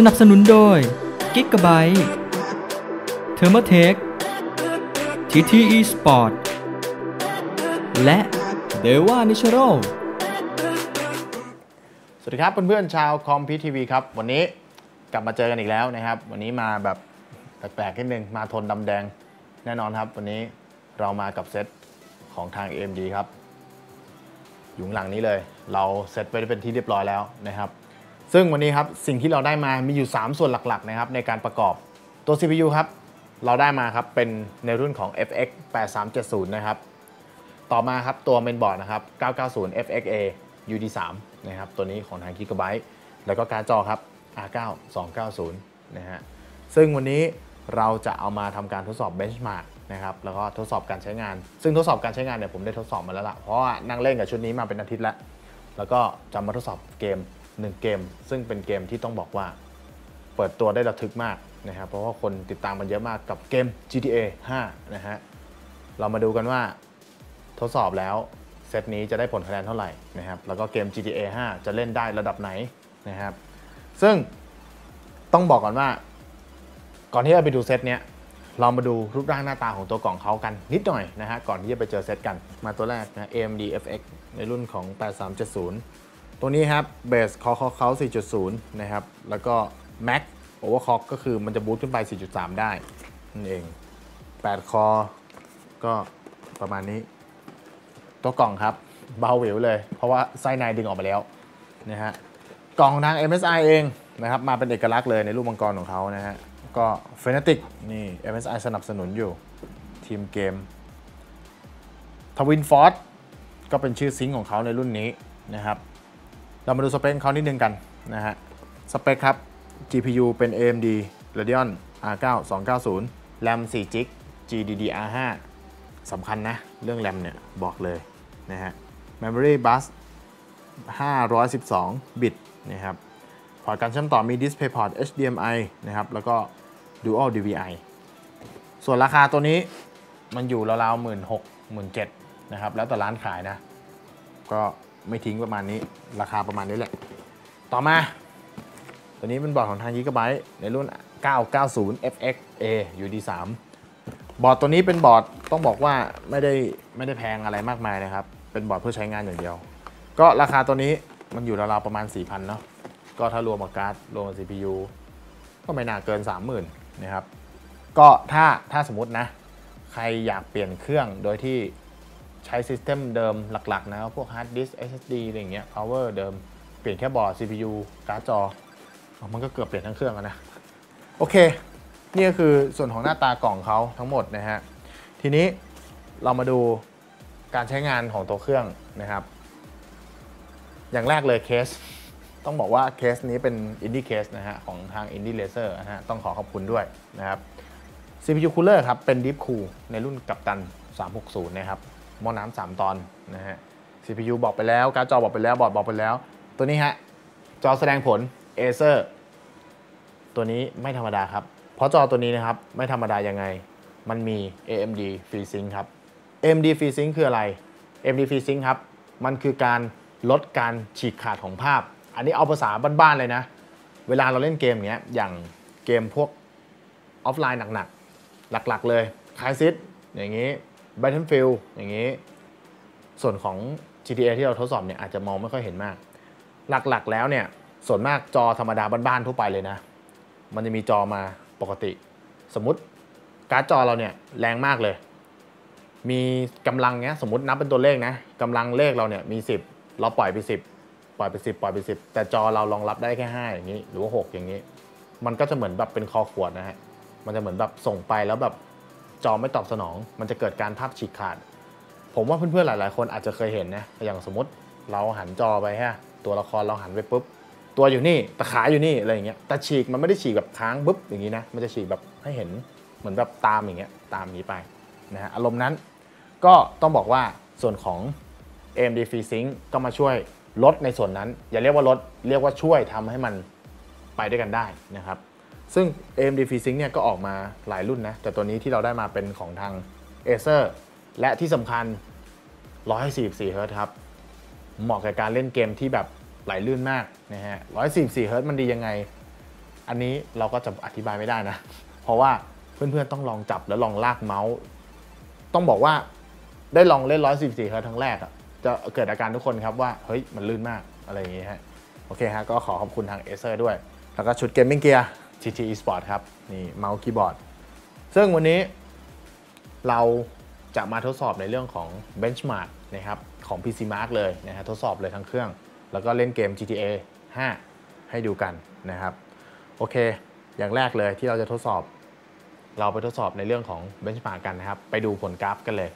สนับสนุนโดย g i g a b y t e t h e r m o t e c h TTE Sport และ d e w a Natural สวัสดีครับเพื่อนๆชาวคอมพิวทีวีครับ วันนี้กลับมาเจอกันอีกแล้วนะครับ วันนี้มาแบบแปลกๆนิดนึง มาทนดำแดงแน่นอนครับ วันนี้เรามากับเซตของทาง AMD ครับอยู่หลังนี้เลย เราเซตไว้เป็นที่เรียบร้อยแล้วนะครับ ซึ่งวันนี้ครับสิ่งที่เราได้มามีอยู่ 3 ส่วนหลักๆนะครับในการประกอบตัว CPU ครับเราได้มาครับเป็นในรุ่นของ FX 8370นะครับต่อมาครับตัวเมนบอร์ดนะครับ990 FXA UD3 นะครับตัวนี้ของทาง Gigabyte แล้วก็การ์ดจอครับ R9 290นะฮะซึ่งวันนี้เราจะเอามาทำการทดสอบ benchmark นะครับแล้วก็ทดสอบการใช้งาน ซึ่งทดสอบการใช้งานเนี่ยผมได้ทดสอบมาแล้วละเพราะว่านั่งเล่นกับชุดนี้มาเป็นอาทิตย์แล้ว แล้วก็จะมาทดสอบเกม 1 เกม ซึ่งเป็นเกมที่ต้องบอกว่า เปิดตัวได้ระทึกมากนะครับ เพราะว่าคนติดตามมันเยอะมากกับเกม GTA 5 นะฮะ เรามาดูกันว่าทดสอบแล้วเซตนี้จะได้ผลคะแนนเท่าไหร่นะครับ แล้วก็เกม GTA 5 จะเล่นได้ระดับไหนนะครับ ซึ่งต้องบอกก่อนว่า ก่อนที่จะไปดูเซตเนี้ยเรามาดูรูปร่างหน้าตาของตัวกล่องเขากันนิดหน่อยนะฮะก่อนที่จะไปเจอเซตกันมาตัวแรกนะ AMD FX ในรุ่นของ 8370 ตัวนี้ครับเบสคอเขาเขา4.0 นะครับ แล้วก็ Max Overclock ก็คือมันจะบูตขึ้นไป 4.3 ได้นั่นเอง 8 คอ ก็ประมาณนี้ ตัวกล่องครับ เบาหวิวเลย เพราะว่าไส้ในดึงออกมาแล้วนะฮะกล่องของทาง MSI เองนะครับ มาเป็นเอกลักษณ์เลยในรูปมังกรของเขานะฮะ ก็ Fnatic นี่ MSI สนับสนุนอยู่ ทีมเกมทวินฟอร์ก็เป็นชื่อซิงค์ของเขาในรุ่นนี้นะครับ เรามาดูสเปคเขานิดนึงกันนะฮะ สเปคครับ GPU เป็น AMD Radeon R9 290 RAM 4 g b GDDR5 สำคัญนะ เรื่อง RAM เนี่ย บอกเลยนะฮะ Memory Bus 512 บิตนะครับ พอร์ตการเชื่อมต่อมี DisplayPort HDMI นะครับ แล้วก็ Dual DVI ส่วนราคาตัวนี้มันอยู่ราวๆหมื่นหกหมื่นเจ็ดนะครับ แล้วแต่ร้านขายนะ ก็ ไม่ทิ้งประมาณนี้ ราคาประมาณนี้แหละ ต่อมา ตัวนี้เป็นบอร์ดของทาง Gigabyte ในรุ่น 990 FXA UD3 บอร์ดตัวนี้เป็นบอร์ดต้องบอกว่าไม่ได้ไม่ได้แพงอะไรมากมายนะครับ เป็นบอร์ดเพื่อใช้งานอย่างเดียว ก็ราคาตัวนี้มันอยู่ราวๆประมาณ 4,000 เนาะก็ถ้ารวมกับการ์ดรวมกับ CPU ก็ไม่น่าเกิน 30,000 นะครับ ก็ถ้าถ้าสมมตินะ ใครอยากเปลี่ยนเครื่องโดยที่ ใช้ซิสเต็มเดิมหลักๆนะพวกฮาร์ดดิสก์ SSD อะไรเงี้ย power เดิม เปลี่ยนแค่บอร์ด CPU การ์ดจอ มันก็เกือบเปลี่ยนทั้งเครื่องแล้วนะ โอเค นี่ก็คือส่วนของหน้าตากล่องเขาทั้งหมดนะฮะ ทีนี้เรามาดูการใช้งานของตัวเครื่องนะครับ อย่างแรกเลยเคส ต้องบอกว่าเคสนี้เป็นอินดี้เคสนะฮะ ของทาง Indie Laser นะฮะ ต้องขอขอบคุณด้วยนะครับ CPU Cooler ครับ เป็น Deep Cool ในรุ่นกัปตัน 360 นะครับ หม้อน้ำ3ตอนนะฮะ CPU บอกไปแล้ว การ์ดจอบอกไปแล้ว บอร์ดบอกไปแล้ว ตัวนี้ฮะ จอแสดงผล Acer ตัวนี้ไม่ธรรมดาครับ เพราะจอตัวนี้นะครับ ไม่ธรรมดายังไง มันมี AMD FreeSync ครับ AMD FreeSync คืออะไร AMD FreeSync ครับ มันคือการลดการฉีกขาดของภาพ อันนี้เอาภาษาบ้านๆเลยนะ เวลาเราเล่นเกมเงี้ย อย่างเกมพวกออฟไลน์หนักๆ หลักๆ เลยคลายซิ t อย่างนี้ Battlefield อย่างนี้ ส่วนของ GTA ที่เราทดสอบเนี่ยอาจจะมองไม่ค่อยเห็นมาก หลักๆแล้วเนี่ยส่วนมากจอธรรมดาบ้านๆทั่วไปเลยนะ มันจะมีจอมาปกติ สมมติการ์ดจอเราเนี่ยแรงมากเลย มีกำลังเนี้ยสมมตินับเป็นตัวเลขนะกำลังเลขเราเนี่ยมี 10 เราปล่อยไป 10 ปล่อยไป 10 ปล่อยไป 10 แต่จอเรารองรับได้แค่ 5 อย่างนี้ หรือว่า 6 อย่างนี้ มันก็จะเหมือนแบบเป็นคอขวดนะฮะมันจะเหมือนแบบส่งไปแล้วแบบ จอไม่ตอบสนอง มันจะเกิดการภาพฉีกขาด ผมว่าเพื่อนๆหลาย ๆ คนอาจจะเคยเห็นนะอย่างสมมติเราหันจอไปฮะตัวละครเราหันไปปุ๊บตัวอยู่นี่แต่ขาอยู่นี่อะไรอย่างเงี้ยแต่ฉีกมันไม่ได้ฉีกแบบค้างปุ๊บอย่างนี้นะมันจะฉีกแบบให้เห็นเหมือนแบบตามอย่างเงี้ยตามนี้ไปนะฮะอารมณ์นั้นก็ต้องบอกว่าส่วนของ AMD FreeSync ก็มาช่วยลดในส่วนนั้น อย่าเรียกว่าลดเรียกว่าช่วยทำให้มันไปด้วยกันได้นะครับ ซึ่ง AMD FreeSync เนี่ยก็ออกมาหลายรุ่นนะ แต่ตัวนี้ที่เราได้มาเป็นของทาง Acer และที่สำคัญ 144 Hz ครับ เหมาะกับการเล่นเกมที่แบบไหลลื่นมากนะฮะ 144 Hz มันดียังไง อันนี้เราก็จะอธิบายไม่ได้นะ เพราะว่าเพื่อนๆต้องลองจับแล้วลองลากเมาส์ ต้องบอกว่าได้ลองเล่น 144เฮิร์ตทั้งแรกอะจะเกิดอาการทุกคนครับว่า เฮ้ย มันลื่นมากอะไรอย่างงี้ฮะ โอเคฮะ ก็ขอขอบคุณทาง Acer ด้วย แล้วก็ชุดเกมมิ่งเกียร์ GT Esport ครับนี่เมาส์คีย์บอร์ด ซึ่งวันนี้เราจะมาทดสอบในเรื่องของ Benchmark นะครับของ PC Mark เลยนะฮะทดสอบเลยทั้งเครื่อง แล้วก็เล่นเกม GTA 5 ให้ดูกันนะครับ โอเค อย่างแรกเลยที่เราจะทดสอบ เราไปทดสอบในเรื่องของ Benchmark กันนะครับ ไปดูผลกราฟกันเลย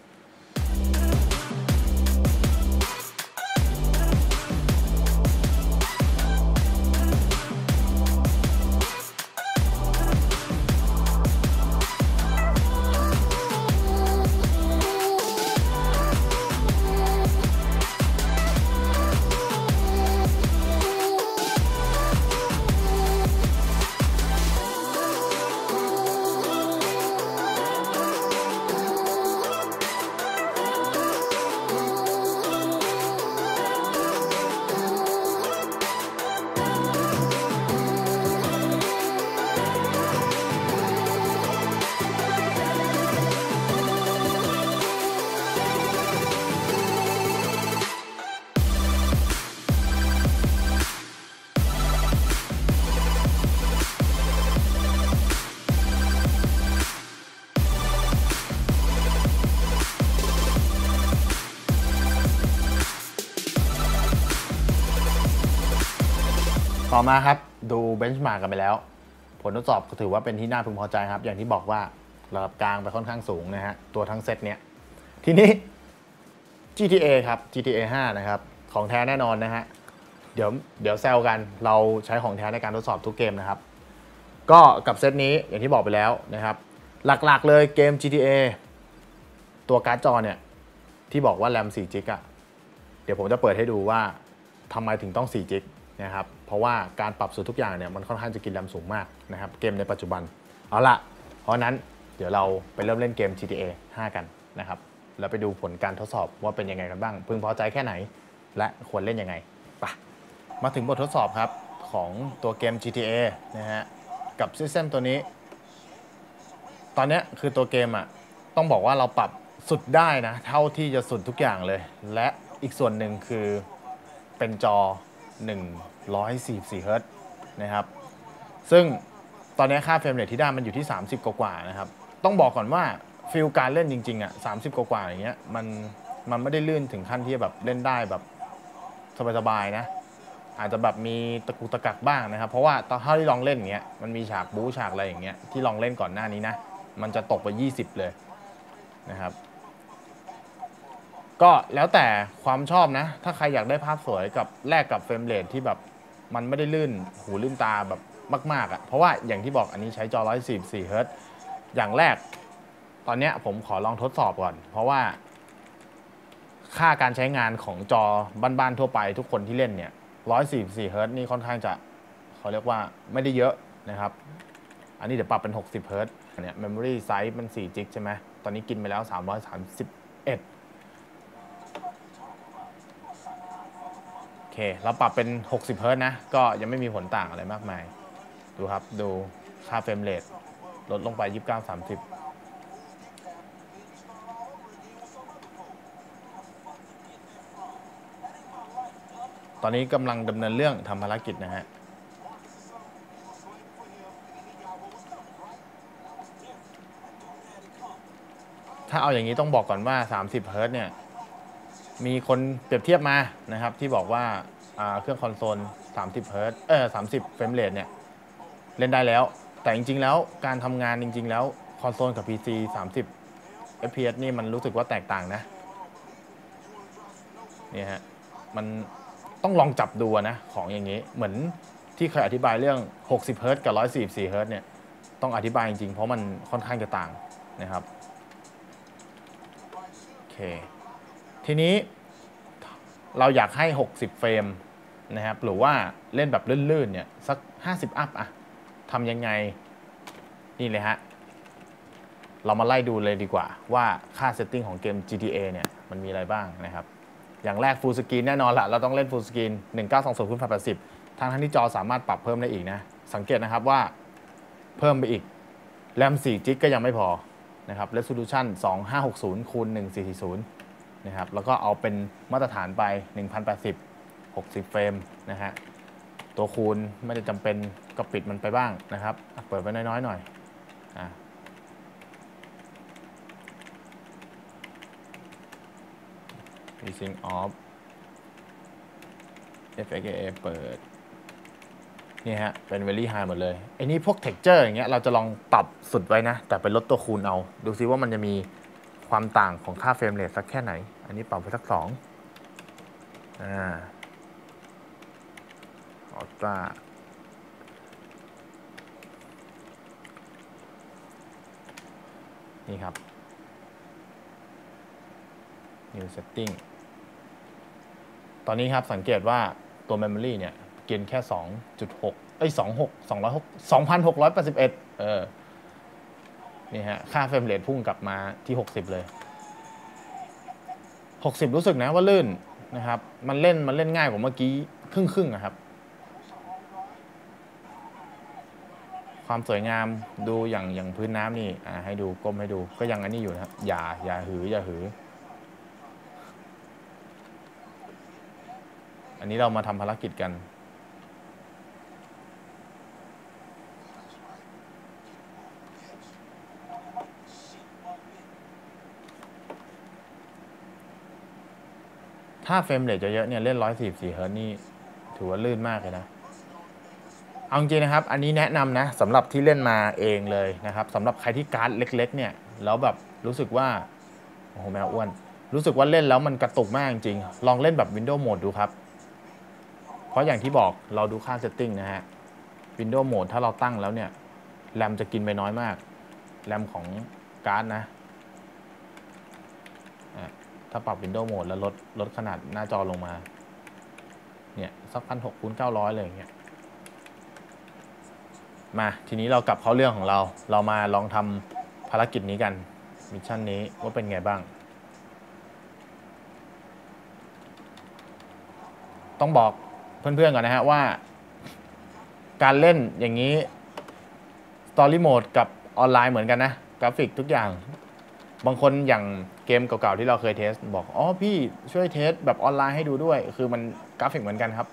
มาครับ ดูเบนช์มาร์กกันไปแล้ว ผลทดสอบก็ถือว่าเป็นที่น่าพึงพอใจครับ อย่างที่บอกว่าระดับกลางไปค่อนข้างสูงนะฮะ ตัวทั้งเซตเนี้ยทีนี้ GTA ครับ GTA 5 นะครับ ของแท้แน่นอนนะฮะ เดี๋ยวเดี๋ยวแซวกันเราใช้ของแท้ในการทดสอบทุกเกมนะครับ ก็กับเซตนี้อย่างที่บอกไปแล้วนะครับ หลักๆเลยเกม GTA ตัวการ์ดจอเนี่ย ที่บอกว่าแรม4จิกอะเดี๋ยวผมจะเปิดให้ดูว่าทำไมถึงต้อง4จิกนะครับ ราะว่าการปรับสูตรทุกอย่างเนี่ยมันค่อนข้างจะกินแรมสูงมากนะครับเกมในปัจจุบัน เอาละเพราะนั้นเดี๋ยวเราไปเริ่มเล่นเกม GTA 5 กันนะครับแล้วไปดูผลการทดสอบว่าเป็นยังไงกันบ้าง พึงพอใจแค่ไหน และควรเล่นยังไงไปมาถึงบททดสอบครับของตัวเกม GTA นะฮะกับซิสเต็มตัวนี้ ตอนนี้คือตัวเกมอะต้องบอกว่าเราปรับสุดได้นะ เท่าที่จะสุดทุกอย่างเลย และอีกส่วนหนึ่งคือเป็นจอ 144เฮิรตซ์นะครับ ซึ่งตอนนี้ค่าเฟรมเรทที่ได้มันอยู่ที่ 30 กว่าๆนะครับ ต้องบอกก่อนว่าฟิลการเล่นจริงๆอะ30 กว่าๆอย่างเงี้ยมันมันไม่ได้ลื่นถึงขั้นที่แบบเล่นได้แบบสบายๆนะอาจจะแบบมีตะกุตะกักบ้างนะครับ เพราะว่าตอนเท่าที่ลองเล่นอย่างเงี้ยมันมีฉากบู๊ฉากอะไรอย่างเงี้ยที่ลองเล่นก่อนหน้านี้นะมันจะตกไป 20 เลยนะครับ ก็แล้วแต่ความชอบนะ ถ้าใครอยากได้ภาพสวยกับแลกกับเฟรมเรทที่แบบ มันไม่ได้ลื่นหูลื่นตาแบบมากๆอะ่ะเพราะว่าอย่างที่บอกอันนี้ใช้จอ 144 เฮิรตซ์อย่างแรก ตอนนี้ผมขอลองทดสอบก่อน เพราะว่า ค่าการใช้งานของจอบ้านๆทั่วไปทุกคนที่เล่นเนี่ย 144 เฮิรตซ์นี่ค่อนข้างจะเขาเรียกว่าไม่ได้เยอะนะครับ อันนี้เดี๋ยวปรับเป็น 60 เฮิรตซ์เนี่ย memory size มัน4จิกใช่ไหมตอนนี้กินไปแล้ว 331 โอ เค เราปรับเป็น 60เฮิรตซ์นะ ก็ยังไม่มีผลต่างอะไรมากมาย ดูครับ ดูค่าเฟรมเรทลดลงไป 29 30ตอนนี้กำลังดำเนินเรื่องทำภารกิจนะฮะ ถ้าเอาอย่างนี้ต้องบอกก่อนว่า 30 เฮิร์ตซ์เนี่ย มีคนเปรียบเทียบมานะครับที่บอกว่าเครื่องคอนโซล 30เฮิรตซ์เออ30เฟรมเรทเนี่ยเล่นได้แล้ว แต่จริง ๆ แล้วการทำงานจริง ๆ แล้วคอนโซลกับ PC 30 FPS นี่มันรู้สึกว่าแตกต่างนะเนี่ยฮะมันต้องลองจับดูนะของอย่างนี้เหมือนที่เคยอธิบายเรื่อง 60เฮิรตซ์กับ 144เฮิรตซ์เนี่ยต้องอธิบายจริง ๆ เพราะมันค่อนข้างจะต่างนะครับโอเค ทีนี้เราอยากให้ 60 เฟรมนะครับหรือว่าเล่นแบบลื่นๆเนี่ยสัก 50 อัพอะทำยังไงนี่เลยฮะ เรามาไล่ดูเลยดีกว่า ว่าค่าเซตติ้งของเกม GTA เนี่ยมันมีอะไรบ้างนะครับ อย่างแรก Full Screen แน่นอนละเราต้องเล่น Full Screen 1920 x 1080ทั้งทั้งที่จอสามารถปรับเพิ่มได้อีกนะ สังเกตนะครับว่าเพิ่มไปอีกแรม4จิกก็ยังไม่พอนะครับ resolution 2560คูณ1440 นะครับแล้วก็เอาเป็นมาตรฐานไป 1080 60 เฟรมนะฮะตัวคูณไม่ได้จำเป็นก็ปิดมันไปบ้างนะครับ เปิดไว้น้อยๆหน่อยอะ Freezing off FXA เปิดนี่ฮะ เป็น very high หมดเลยไอ้นี่พวก texture อย่างเงี้ยเราจะลองปรับสุดไว้นะ แต่ไปลดตัวคูณเอา ดูซิว่ามันจะมีความต่างของค่าเฟรมเรทสักแค่ไหน อันนี้ปรับไปสักสองอ่าออต้านี่ครับ new setting ตอนนี้ครับสังเกตว่าตัว Memory เนี่ย กินแค่ 2.6 เอ้ย 26 206 2,681 เออ นี่ฮะ ค่าเฟรมเรทพุ่งกลับมาที่ 60 เลย 60 รู้สึกนะว่าลื่นนะครับ มันเล่นมันเล่นง่ายกว่าเมื่อกี้ครึ่งครึ่งนะครับ ความสวยงามดูอย่างอย่างพื้นน้ำนี่อ่าให้ดูก้มให้ดูก็ยังอันนี้อยู่นะครับอย่าอย่าหืออย่าหือ อันนี้เรามาทำภารกิจกัน ถ้าเฟรมเรทเยอะๆเนี่ยเล่น 144เฮิร์ตซ์นี่ถือว่าลื่นมากเลยนะ เอาจริงนะครับ อันนี้แนะนำนะสำหรับที่เล่นมาเองเลยนะครับสำหรับใครที่การ์ดเล็ก ๆ เนี่ยแล้วแบบรู้สึกว่าโอ้โหแมวอ้วน รู้สึกว่าเล่นแล้วมันกระตุกมากจริงๆลองเล่นแบบ Windows Mode ดูครับ เพราะอย่างที่บอกเราดูค่า setting นะฮะ Windows Mode ถ้าเราตั้งแล้วเนี่ยแรมจะกินไปน้อยมากแรมของการ์ดนะ ถ้าปรับ Windows Mode แล้วลดลดขนาดหน้าจอลงมา เนี่ย สักพันหกคูณเก้าร้อยเลยอย่างเงี้ย มาทีนี้เรากลับเข้าเรื่องของเรา เรามาลองทำภารกิจนี้กันมิชชั่นนี้ว่าเป็นไงบ้าง ต้องบอกเพื่อนๆก่อนนะฮะว่า การเล่นอย่างนี้ Story Mode กับออนไลน์เหมือนกันนะ กราฟิกทุกอย่าง บางคนอย่าง เกมเก่าๆที่เราเคยเทส บอกอ๋อพี่ช่วยเทสแบบออนไลน์ให้ดูด้วย คือมันกราฟิกเหมือนกันครับ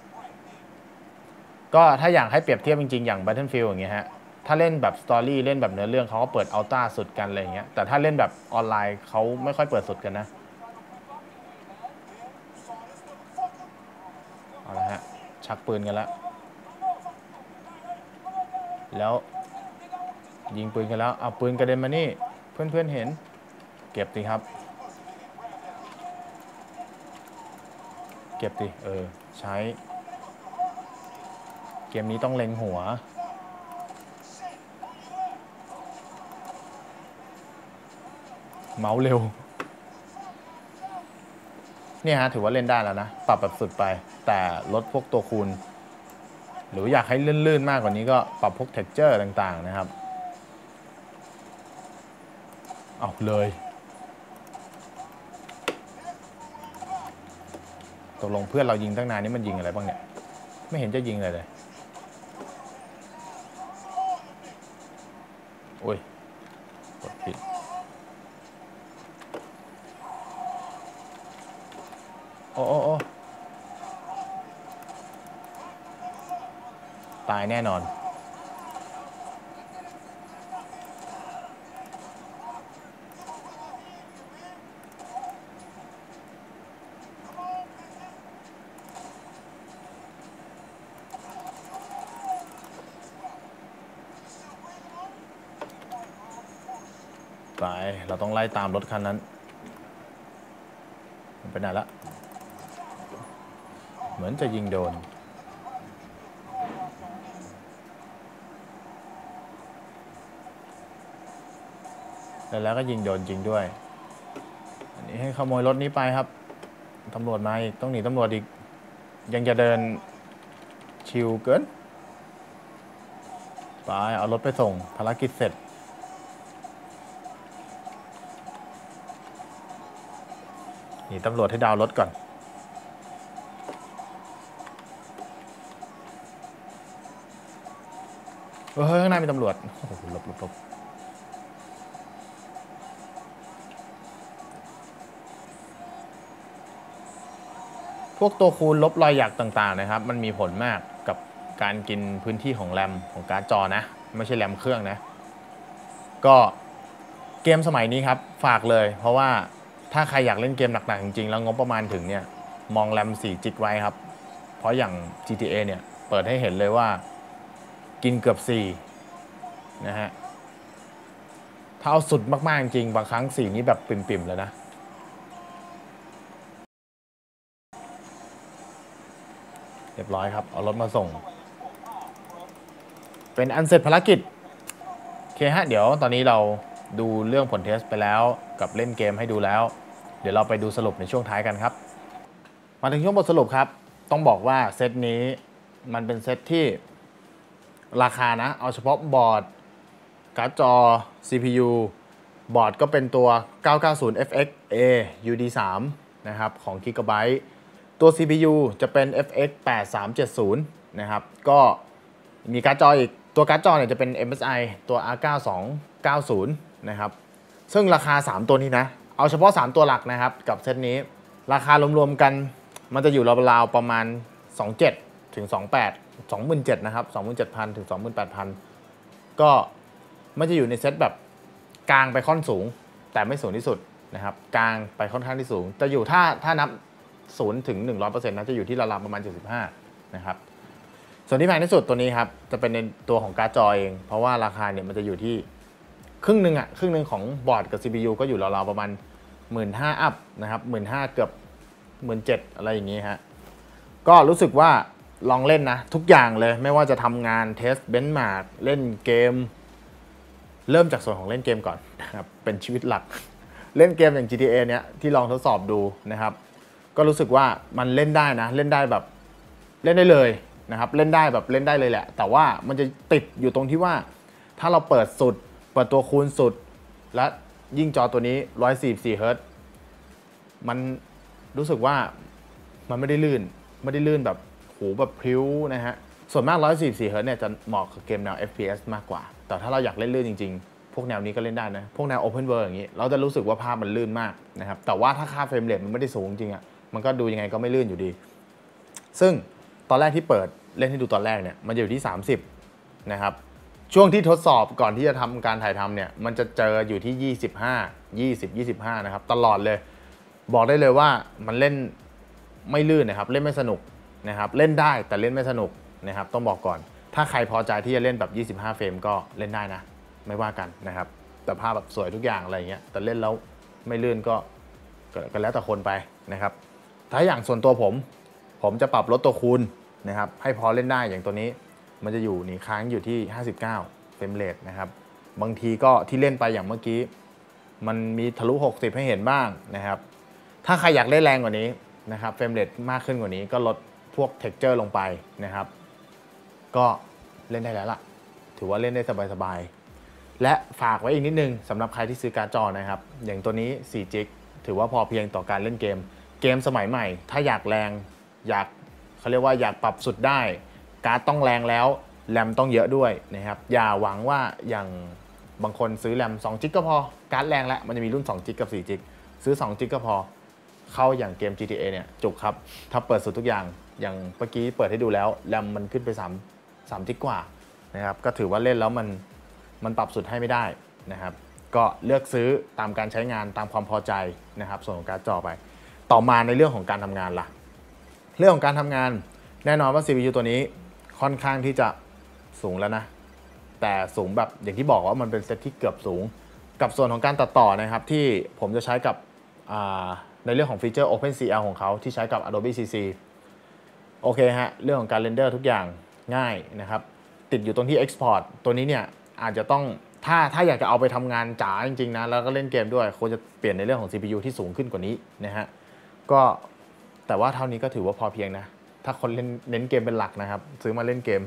ก็ถ้าอยากให้เปรียบเทียบจริงๆ อย่าง Battlefield อย่างเงี้ยฮะถ้าเล่นแบบสตอรี่เล่นแบบเนื้อเรื่องเขาก็เปิดอัลต้าสุดกันอะไรอย่างเงี้ยแต่ถ้าเล่นแบบออนไลน์เขาไม่ค่อยเปิดสุดกันนะเอาละฮะชักปืนกันแล้วแล้วยิงปืนกันแล้วเอาปืนกระเด็นมานี่ เพื่อนๆเห็น เก็บสิครับ เก็บสิเออ ใช้ เกมนี้ต้องเล็งหัว เมาส์เร็ว เนี่ยฮะ ถือว่าเล่นได้แล้วนะ ปรับแบบสุดไป แต่ลดพวกตัวคูณ หรืออยากให้ลื่นๆมากกว่านี้ก็ปรับพวก texture ต่างๆนะครับเอาเลย ตกลงเพื่อนเรายิงตั้งนานนี่มันยิงอะไรบ้างเนี่ย ไม่เห็นจะยิงอะไรเลยโอ้ยกดผิดโอ้โอ้ตายแน่นอน ต้องไล่ตามรถคันนั้น มันไปไหนละ เหมือนจะยิงโดนแล้วแล้วก็ยิงโดนจริงด้วย อันนี้ให้ขโมยรถนี้ไปครับ ตำรวจมาอีก ต้องหนีตำรวจอีก ยังจะเดินชิวเกิน ไป เอารถไปส่งภารกิจเสร็จ หนีตำรวจให้ดาวรถก่อน เฮ้ยข้างหน้ามีตำรวจโอ้โหหลบหลบหลบพวกตัวคูณลบรอยหยักต่างๆนะครับ มันมีผลมากกับการกินพื้นที่ของแรมของการ์ดจอนะ ไม่ใช่แรมเครื่องนะ ก็เกมสมัยนี้ครับ ฝากเลย เพราะว่า ถ้าใครอยากเล่นเกมหนักๆจริงๆ แล้วงบประมาณถึงเนี่ย มองแรม4จิกไว้ครับ เพราะอย่าง GTA เนี่ย เปิดให้เห็นเลยว่ากินเกือบ 4 นะฮะ ถ้าเอาสุดมาก ๆ จริง บางครั้ง 4 นี้แบบปิ่ม ๆ แล้วนะ เรียบร้อยครับ เอารถมาส่ง เป็นอันเสร็จภารกิจ โอเคฮะ เดี๋ยวตอนนี้เรา ดูเรื่องผลเทสไปแล้วกับเล่นเกมให้ดูแล้ว เดี๋ยวเราไปดูสรุปในช่วงท้ายกันครับ มาถึงช่วงบทสรุปครับ ต้องบอกว่าเซตนี้มันเป็นเซตที่ราคานะ เอาเฉพาะบอร์ดการ์ดจอ CPU บอร์ดก็เป็นตัว 990 FX A UD3 นะครับของ Gigabyte ตัว CPU จะเป็น FX 8370นะครับ ก็มีการ์ดจออีก ตัวการ์ดจอเนี่ยจะเป็น MSI ตัว R9290 นะครับซึ่งราคา 3 ตัวนี้นะ เอาเฉพาะ 3 ตัวหลักนะครับ กับเซตนี้ ราคารวมๆกันมันจะอยู่ราวๆประมาณ 27ถึง28 27,000นะครับ27,000ถึง28,000 ก็มันจะอยู่ในเซตแบบกลางไปค่อนสูง แต่ไม่สูงที่สุดนะครับกลางไปค่อนข้างที่สูง จะอยู่ถ้าถ้านับ0ถึง 100%นะจะอยู่ที่ราวๆประมาณ 75นะครับส่วนที่แพงที่สุดตัวนี้ครับจะเป็นในตัวของการ์ดจอเอง เพราะว่าราคาเนี่ยมันจะอยู่ที่ ครึ่งหนึ่งอะครึ่งหนึ่งของบอร์ดกับ CPU ก็อยู่ราวๆประมาณ 1 5ื่นอัพนะครับหมื่นห้าเกือบหมื่นเจ็ดอะไรอย่างนี้ฮะก็รู้สึกว่าลองเล่นนะ ทุกอย่างเลยไม่ว่าจะทำงานเทสเบน c h มาร์กเล่นเกม เริ่มจากส่วนของเล่นเกมก่อนนะครับเป็นชีวิตหลัก เล่นเกมอย่าง GTA เนี้ยที่ลองทดสอบดูนะครับ ก็รู้สึกว่ามันเล่นได้นะ เล่นได้แบบเล่นได้เลยนะครับ เล่นได้แบบเล่นได้เลยแหละ แต่ว่ามันจะติดอยู่ตรงที่ว่า ถ้าเราเปิดสุด เปิดตัวคูณสุด และยิ่งจอตัวนี้ 144เฮิร์ตซ์มันรู้สึกว่ามันไม่ได้ลื่น ไม่ได้ลื่นแบบโหแบบพริ้วนะฮะ ส่วนมาก 144เฮิร์ตซ์เนี่ยจะเหมาะกับเกมแนว FPS มากกว่า แต่ถ้าเราอยากเล่นลื่นจริง ๆ พวกแนวนี้ก็เล่นได้นะ พวกแนว Open World อย่างนี้ เราจะรู้สึกว่าภาพมันลื่นมากนะครับ แต่ว่าถ้าค่าเฟรมเรทมันไม่ได้สูงจริงอะมันก็ดูยังไงก็ไม่ลื่นอยู่ดี ซึ่งตอนแรกที่เปิดเล่นให้ดูตอนแรกเนี่ย มันจะอยู่ที่ 30 นะครับ ช่วงที่ทดสอบก่อนที่จะทำการถ่ายทำเนี่ย มันจะเจออยู่ที่ 25 20 25 นะครับ ตลอดเลย บอกได้เลยว่ามันเล่นไม่ลื่นนะครับ เล่นไม่สนุกนะครับ เล่นได้แต่เล่นไม่สนุกนะครับ ต้องบอกก่อน ถ้าใครพอใจที่จะเล่นแบบ 25 เฟรมก็เล่นได้นะ ไม่ว่ากันนะครับ แต่ภาพแบบสวยทุกอย่างอะไรเงี้ย แต่เล่นแล้วไม่ลื่นก็ก็ก็แล้วแต่คนไปนะครับ ถ้าอย่างส่วนตัวผม ผมจะปรับลดตัวคูณนะครับ ให้พอเล่นได้อย่างตัวนี้ มันจะอยู่นี่ค้างอยู่ที่ 59เฟรมเรทนะครับ บางทีก็ที่เล่นไปอย่างเมื่อกี้ มันมีทะลุ 60 ให้เห็นบ้างนะครับ ถ้าใครอยากเล่นแรงกว่านี้นะครับเฟรมเรทมากขึ้นกว่านี้ก็ลดพวกเท็กเจอร์ลงไปนะครับ ก็เล่นได้แล้วล่ะ ถือว่าเล่นได้สบายๆ และฝากไว้อีกนิดนึงสำหรับใครที่ซื้อการ์ดจอนะครับ อย่างตัวนี้4จิกถือว่าพอเพียงต่อการเล่นเกม เกมสมัยใหม่ ถ้าอยากแรง อยากเขาเรียกว่าอยากปรับสุดได้ การ์ดต้องแรงแล้วแรมต้องเยอะด้วยนะครับอย่าหวังว่าอย่างบางคนซื้อแรม2จิกก็พอการ์ดแรงแล้วมันจะมีรุ่น2จิกกับ4จิกซื้อ2จิกก็พอเข้าอย่างเกม GTA เนี่ยจุกครับ ถ้าเปิดสุดทุกอย่างอย่างเมื่อกี้เปิดให้ดูแล้วแรมมันขึ้นไป3 3จิกกว่านะครับก็ถือว่าเล่นแล้วมันมันปรับสุดให้ไม่ได้นะครับ ก็เลือกซื้อตามการใช้งานตามความพอใจนะครับ ส่วนของการ์ดจอไป ต่อมาในเรื่องของการทำงานล่ะ เรื่องของการทำงานแน่นอนว่า CPU ตัวนี้ ค่อนข้างที่จะสูงแล้วนะ แต่สูงแบบอย่างที่บอกว่ามันเป็นเซตที่เกือบสูง กับส่วนของการตัดต่อนะครับ ที่ผมจะใช้กับในเรื่องของฟีเจอร์ OpenCL ของเขาที่ใช้กับ Adobe CC โอเคฮะ เรื่องของการเรนเดอร์ทุกอย่างง่ายนะครับ ติดอยู่ตรงที่ Export ตัวนี้เนี่ยอาจจะต้องถ้าถ้าอยากจะเอาไปทำงานจ๋าจริงๆนะ แล้วก็เล่นเกมด้วยควรจะเปลี่ยนในเรื่องของ CPU ที่สูงขึ้นกว่านี้นะฮะก็แต่ว่าเท่านี้ก็ถือว่าพอเพียงนะ ถ้าคนเล่นเน้นเกมเป็นหลักนะครับ ซื้อมาเล่นเกม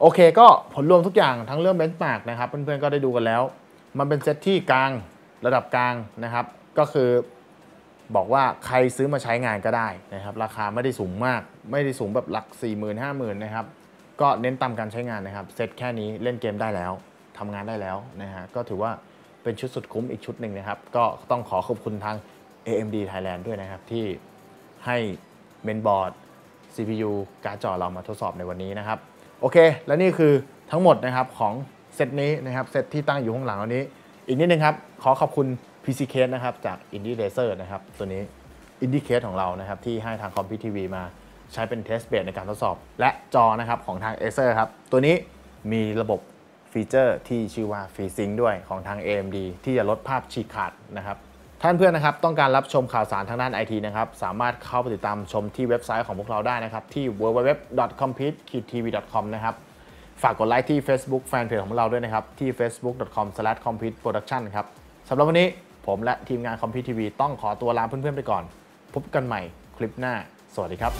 โอเคก็ผลรวมทุกอย่างทั้งเรื่องเบนช์มาร์กนะครับ เพื่อนๆก็ได้ดูกันแล้ว มันเป็นเซตที่กลางระดับกลางนะครับ ก็คือบอกว่าใครซื้อมาใช้งานก็ได้นะครับ ราคาไม่ได้สูงมาก ไม่ได้สูงแบบหลัก 4 0 0 0 0 5 0,000นะครับ ก็เน้นตามการใช้งานนะครับ เซตแค่นี้เล่นเกมได้แล้วทำงานได้แล้วนะฮะ ก็ถือว่าเป็นชุดสุดคุ้มอีกชุดหนึ่งนะครับ ก็ต้องขอขอบคุณทาง AMD Thailand ด้วยนะครับ ที่ให้เมนบอร์ด CPU การ์ดจอเรามาทดสอบในวันนี้นะครับ โอเค และนี่คือทั้งหมดนะครับของเซตนี้นะครับเซตที่ตั้งอยู่ข้างหลังวันนี้ อีกนิดนึงครับ ขอขอบคุณ PC Case นะครับจาก Indie Laser นะครับตัวนี้ Indie Case ของเรานะครับที่ให้ทางคอมพิวทีวีมาใช้เป็นเทสเบดในการทดสอบ และจอนะครับของทาง Acer ครับตัวนี้มีระบบฟีเจอร์ที่ชื่อว่า FreeSync ด้วยของทาง AMD ที่จะลดภาพฉีกขาดนะครับ ท่านเพื่อนนะครับต้องการรับชมข่าวสารทางด้านไอทีนะครับสามารถเข้าไปติดตามชมที่เว็บไซต์ของพวกเราได้นะครับที่ www.compete-tv.com นะครับฝากกดไลค์ที่ Facebook แฟนเพจของเราด้วยนะครับที่ facebook.com/competeproduction ครับสำหรับวันนี้ผมและทีมงาน Compete TV ต้องขอตัวลาเพื่อนๆไปก่อน พบกันใหม่คลิปหน้า สวัสดีครับ